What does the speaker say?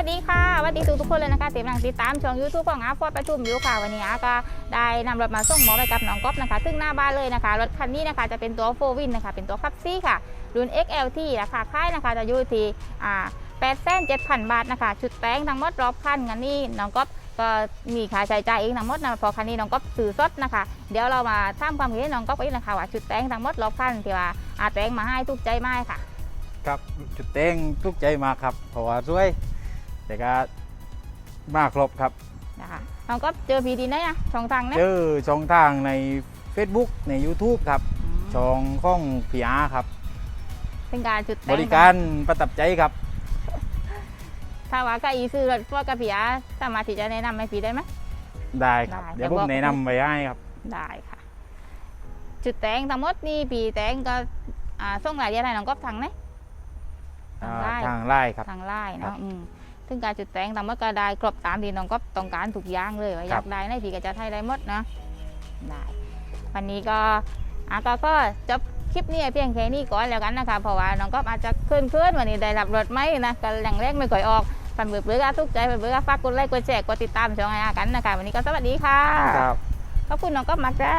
วัสดีค่ะสวัสดีทุกทุกคนเลยนะคะเสียงหลังติดตามช่อง YouTube ของอาฟอดประทุมอยู่ค่ะวันนี้อาก็ได้นำรถมาส่งหมอไปกับน้องก๊อฟนะคะ ซึ่งหน้าบ้านเลยนะคะ รถคันนี้นะคะจะเป็นตัวโฟวินนะคะ เป็นตัวคับซี่ค่ะ รุ่น XLT ราคาค่ายนะคะจะอยู่ที่อ่า8แสน7,000บาทนะคะ ชุดแต่งทั้งหมดรอบคันกันนี่น้องก๊อฟก็มีค่าใช้จ่ายเองทั้งหมดนะพอคันนี้น้องก๊อฟซื้อสดนะคะ เดี๋ยวเรามาทำความเห็นน้องก๊อฟเองนะคะว่าชุดแต่งทั้งหมดรอบคันที่ว่าอาแต่งมาให้ทุกใจไหมค่ะ ครับจุดเต้งทุกใจมากครับเพราะว่าสวย แต่ก็มาครบครับนะคะน้องก๊อฟเจอพีดีไหนนะช่องทางนะเจอช่องทางใน Facebook ใน YouTube ครับช่องข้องพีอาครับ เป็นการจุดบแต่งริการประทับใจครับ ถ้าว่าก็อีซื้อรถพวกกระเพียสามารถที่จะแนะนำให้พี่ได้ไหมได้ครับได้เดี๋ยวเดี๋ผยวมบอกแนะนำไว้ให้ครับ ได้ค่ะ จุดแต่งทั้งหมดนี่ปีแต่งก็อ่าส่งรายละเอียดให้น้องก๊อฟทางไหนทางไลน์ทางไล่ครับทางไลน์ครัเนาะ บอืมซึ่งการจุดแต่งทั้งหมดก็ได้ครบตามที่น้องก๊อฟต้องการทุกอย่างเลยว่าอครัยาบกได้ไหนพี่ก็จะให้ได้หมดนะได้วันนี้ก็อะก็ก็จบคลิปนี้เพียงแค่นี้ก่อนแล้วกันนะคะเพราะว่าน้องก๊อฟอาจจะเคลื่อนเคลื่อนๆวันนี้ได้รับรถไหมนะก็แหล่งแรกไม่ค่อยออกปันเบื่อเบื่อๆทุกใจปันเบื่อๆฝากกดไลค์กดแชร์กดติดตามช่องไออากันนะคะวันนี้ก็สวัสดีค่ะครับขอบคุณน้องก๊อฟมากจ้า